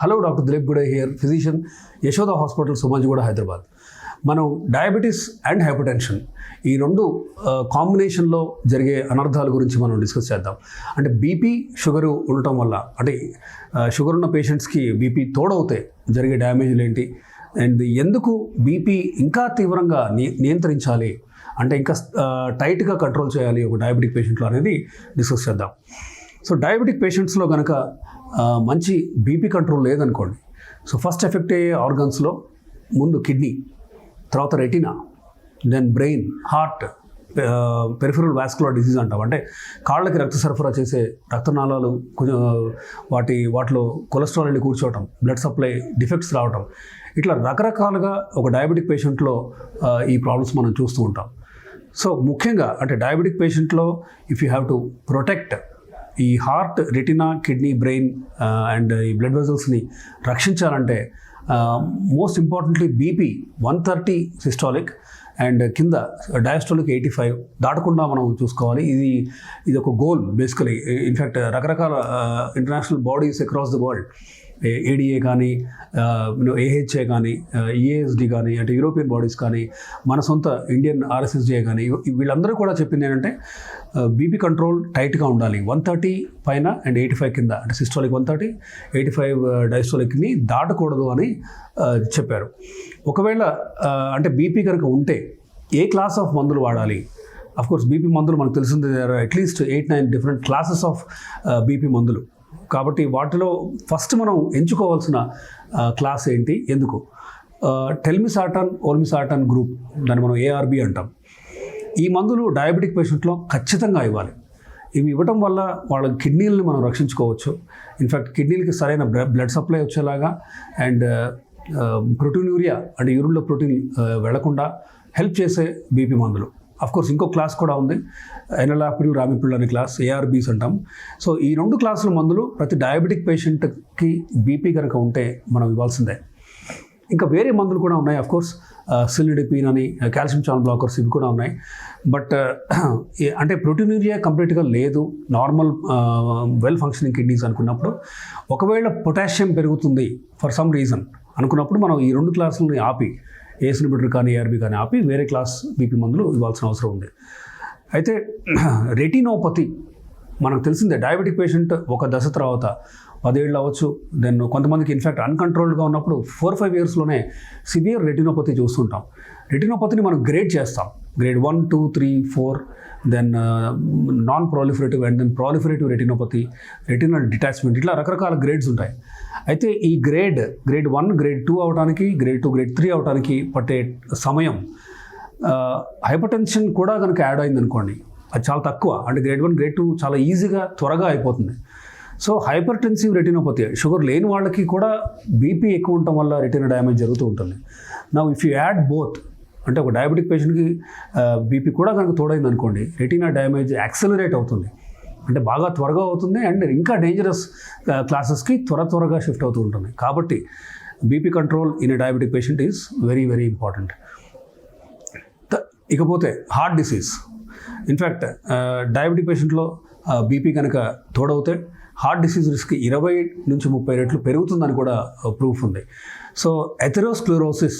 Hello doctor Dilip Gude here physician Yashoda hospital Somajiguda Hyderabad. మనం diabetes and hypertension ఈ రెండు కాంబినేషన్లో జరిగే అనర్థాల గురించి మనం డిస్కస్ చేద్దాం. అంటే బీపీ షుగరు ఉండటం వల్ల అంటే షుగర్ ఉన్న పేషెంట్స్కి బీపీ తోడవుతే జరిగే డ్యామేజ్లు ఏంటి? అండ్ ఎందుకు బీపీ ఇంకా తీవ్రంగా నియంత్రించాలి? అంటే ఇంకా టైట్గా కంట్రోల్ చేయాలి ఒక డయాబెటిక్ పేషెంట్లో అనేది డిస్కస్ చేద్దాం. సో డయాబెటిక్ పేషెంట్స్లో కనుక మంచి బీపీ కంట్రోల్ లేదనుకోండి. సో ఫస్ట్ ఎఫెక్ట్ అయ్యే ఆర్గన్స్లో ముందు కిడ్నీ తర్వాత retina then brain heart peripheral vascular disease అంటాం. అంటే కాళ్ళకి రక్త సరఫరా చేసే రక్తనాళాలు కొంచెం వాటి వాటిలో కొలెస్ట్రాల్ వెళ్ళి కూర్చోవటం బ్లడ్ సప్లై డిఫెక్ట్స్ రావటం ఇట్లా రకరకాలుగా ఒక డయాబెటిక్ పేషెంట్లో ఈ ప్రాబ్లమ్స్ మనం చూస్తూ ఉంటాం. సో ముఖ్యంగా అంటే diabetic పేషెంట్లో if you have to protect ఈ heart retina kidney brain and ఈ బ్లడ్ వెజల్స్ని రక్షించాలంటే most importantly BP one thirty systolic and కింద డయాస్టాలిక్ ఎయిటీ ఫైవ్ దాటకుండా మనం చూసుకోవాలి. ఇది ఇది ఒక గోల్ బేసికలీ. ఇన్ఫ్యాక్ట్ రకరకాల international bodies across the world. ADA కానీ ఏహెచ్ఏ కానీ ఈఏఎస్డి కానీ అంటే యూరోపియన్ బాడీస్ కానీ మన సొంత ఇండియన్ ఆర్ఎస్ఎస్డిఏ కానీ వీళ్ళందరూ కూడా చెప్పింది ఏంటంటే బీపీ కంట్రోల్ టైట్గా ఉండాలి. వన్ థర్టీ పైన అండ్ ఎయిటీ ఫైవ్ కింద అంటే systolic one thirty eighty five డైస్టాలిక్ని దాటకూడదు అని చెప్పారు. ఒకవేళ అంటే బీపీ కనుక ఉంటే ఏ క్లాస్ ఆఫ్ మందులు వాడాలి? అఫ్కోర్స్ బీపీ మందులు మనకు తెలిసింది at least eight nine different classes of BP మందులు. కాబట్టి వాటిలో ఫస్ట్ మనం ఎంచుకోవాల్సిన క్లాస్ ఏంటి? ఎందుకు? టెల్మిసాటన్ ఓల్మిసాటన్ గ్రూప్ దాన్ని మనం ఏఆర్బి అంటాం. ఈ మందులు డయాబెటిక్ పేషెంట్లో ఖచ్చితంగా ఇవ్వాలి. ఇవి ఇవ్వటం వల్ల వాళ్ళ కిడ్నీలను మనం రక్షించుకోవచ్చు. ఇన్ఫ్యాక్ట్ కిడ్నీలకి సరైన బ్లడ్ సప్లై వచ్చేలాగా అండ్ ప్రోటీన్ యూరియా అంటే యూరిన్లో ప్రోటీన్ వెళ్ళకుండా హెల్ప్ చేసే బీపీ మందులు. కోర్స్ ఇంకో క్లాస్ కూడా ఉంది. ఎనలాపిల్ రామిపిల్ అనే క్లాస్ ఏఆర్బీస్ అంటాం. సో ఈ రెండు క్లాసుల మందులు ప్రతి డయాబెటిక్ పేషెంట్కి బీపీ కనుక ఉంటే మనం ఇవ్వాల్సిందే. ఇంకా వేరే మందులు కూడా ఉన్నాయి కోర్స్ సిలిడిపిన్ అని కాల్షియం ఛానల్ బ్లాకర్స్ ఇవి కూడా ఉన్నాయి. బట్ అంటే ప్రోటీనూరియా కంప్లీట్గా లేదు నార్మల్ వెల్ ఫంక్షనింగ్ కిడ్నీస్ అనుకున్నప్పుడు. ఒకవేళ పొటాషియం పెరుగుతుంది ఫర్ సమ్ రీజన్ అనుకున్నప్పుడు మనం ఈ రెండు క్లాసులని ఆపి ఏస్ ఇన్హిబిటర్ కానీ ఏఆర్బి కానీ ఆపి వేరే క్లాస్ బీపీ మందులు ఇవ్వాల్సిన అవసరం ఉంది. అయితే రెటినోపతి మనకు తెలిసిందే డయాబెటిక్ పేషెంట్ ఒక దశ తర్వాత పదేళ్ళు అవ్వచ్చు. దెన్ కొంతమందికి ఇన్ఫ్యాక్ట్ అన్కంట్రోల్డ్గా ఉన్నప్పుడు ఫోర్ ఫైవ్ ఇయర్స్లోనే సివియర్ రెటినోపతి చూస్తుంటాం. రెటినోపతిని మనం గ్రేడ్ చేస్తాం. Grade one two three four then non proliferative and then proliferative retinopathy retinal detachment ఇట్లా రకరకాల గ్రేడ్స్ ఉంటాయి. అయితే ఈ grade grade one grade two అవడానికి గ్రేడ్ టూ గ్రేడ్ త్రీ అవడానికి పట్టే సమయం హైపర్టెన్షన్ కూడా కనుక యాడ్ అయింది అనుకోండి అది చాలా తక్కువ. అంటే గ్రేడ్ వన్ గ్రేడ్ టూ చాలా ఈజీగా త్వరగా అయిపోతుంది. So hypertensive retinopathy sugar లేని వాళ్ళకి కూడా బీపీ ఎక్కువ ఉండటం వల్ల రెటినా డ్యామేజ్ జరుగుతూ ఉంటుంది. నా ఇఫ్ యూ యాడ్ బోత్ అంటే ఒక డయాబెటిక్ పేషెంట్కి బీపీ కూడా కనుక తోడైంది అనుకోండి రెటీనా డ్యామేజ్ యాక్సలరేట్ అవుతుంది. అంటే బాగా త్వరగా అవుతుంది అండ్ ఇంకా డేంజరస్ క్లాసెస్కి త్వర త్వరగా షిఫ్ట్ అవుతూ ఉంటుంది. కాబట్టి BP control in a diabetic patient is very very important త- ఇకపోతే heart disease in fact diabetic పేషెంట్లో BP కనుక తోడవుతే హార్ట్ డిసీజ్ రిస్క్ ఇరవై నుంచి ముప్పై రెట్లు పెరుగుతుందని కూడా ప్రూఫ్ ఉంది. సో ఎథెరోస్క్లెరోసిస్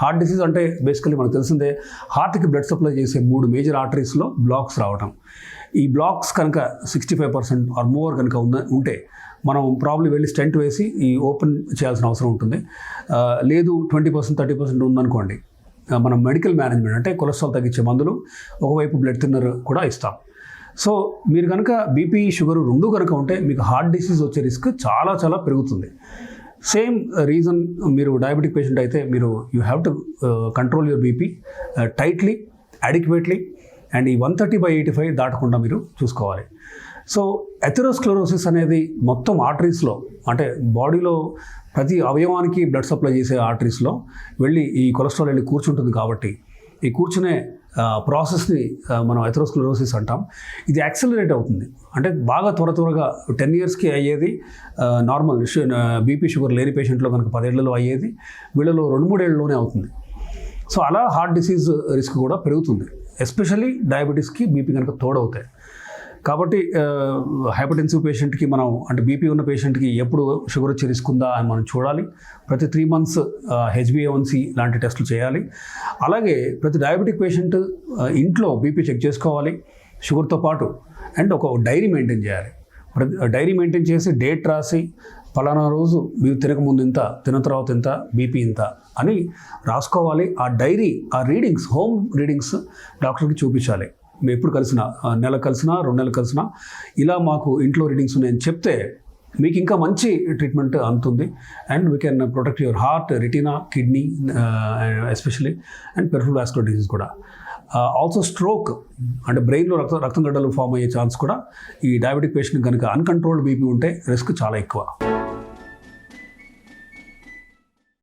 హార్ట్ డిసీజ్ అంటే బేసికలీ మనకు తెలిసిందే హార్ట్కి బ్లడ్ సప్లై చేసే మూడు మేజర్ ఆర్టరీస్లో బ్లాక్స్ రావటం. ఈ బ్లాక్స్ కనుక sixty five percent or more కనుక ఉన్న ఉంటే మనం ప్రాబ్లం వెళ్ళి స్టెంట్ వేసి ఈ ఓపెన్ చేయాల్సిన అవసరం ఉంటుంది. లేదు ట్వంటీ పర్సెంట్ థర్టీ పర్సెంట్ ఉందనుకోండి మనం మెడికల్ మేనేజ్మెంట్ అంటే కొలెస్ట్రాల్ తగ్గించే మందులు ఒకవైపు బ్లడ్ థిన్నర్ కూడా ఇస్తాం. సో మీరు కనుక బీపీ షుగర్ రెండు కనుక ఉంటే మీకు హార్ట్ డిసీజ్ వచ్చే రిస్క్ చాలా చాలా పెరుగుతుంది. సేమ్ రీజన్ మీరు డయాబెటిక్ పేషెంట్ అయితే మీరు you have to control your BP tightly adequately and ఈ one thirty by eighty five దాటకుండా మీరు చూసుకోవాలి. సో ఎథెరోస్క్లోరోసిస్ అనేది మొత్తం ఆర్టరీస్లో అంటే బాడీలో ప్రతి అవయవానికి బ్లడ్ సప్లై చేసే ఆర్టరీస్లో వెళ్ళి ఈ కొలెస్ట్రాల్ వెళ్ళి కూర్చుంటుంది కాబట్టి ఈ కూర్చునే ప్రాసెస్ని మనం ఎథెరోస్క్లరోసిస్ అంటాం. ఇది యాక్సలరేట్ అవుతుంది. అంటే బాగా త్వర త్వరగా టెన్ ఇయర్స్కి అయ్యేది నార్మల్ బీపీ షుగర్ లేని పేషెంట్లో కనుక పదేళ్ళలో అయ్యేది వీళ్ళలో రెండు మూడేళ్ళలోనే అవుతుంది. సో అలా హార్ట్ డిసీజ్ రిస్క్ కూడా పెరుగుతుంది. ఎస్పెషల్లీ డయాబెటీస్కి బీపీ కనుక తోడవుతాయి. కాబట్టి హైపర్టెన్సివ్ పేషెంట్కి మనం అంటే బీపీ ఉన్న పేషెంట్కి ఎప్పుడు షుగర్ వచ్చి రిస్క్ ఉందా అని మనం చూడాలి. ప్రతి త్రీ మంత్స్ హెచ్బిఏవన్సీ లాంటి టెస్టులు చేయాలి. అలాగే ప్రతి డయాబెటిక్ పేషెంట్ ఇంట్లో బీపీ చెక్ చేసుకోవాలి షుగర్తో పాటు అండ్ ఒక డైరీ మెయింటైన్ చేయాలి. ప్రతి డైరీ మెయింటైన్ చేసి డేట్ రాసి ఫలానా రోజు మీరు తినకముందు ఇంత తిన్న తర్వాత ఇంత బీపీ ఇంత అని రాసుకోవాలి. ఆ డైరీ ఆ రీడింగ్స్ హోమ్ రీడింగ్స్ డాక్టర్కి చూపించాలి. ఎప్పుడు కలిసినా నెల కలిసినా రెండు నెలలు కలిసినా ఇలా మాకు ఇంట్లో రీడింగ్స్ ఉన్నాయని చెప్తే మీకు ఇంకా మంచి ట్రీట్మెంట్ అందుతుంది. And we can protect your heart retina kidney especially and peripheral vascular disease కూడా. ఆల్సో స్ట్రోక్ అంటే బ్రెయిన్లో రక్త రక్తం గడ్డలు ఫామ్ అయ్యే ఛాన్స్ కూడా ఈ డయాబెటిక్ పేషెంట్ కనుక అన్కంట్రోల్డ్ బీపీ ఉంటే రిస్క్ చాలా ఎక్కువ.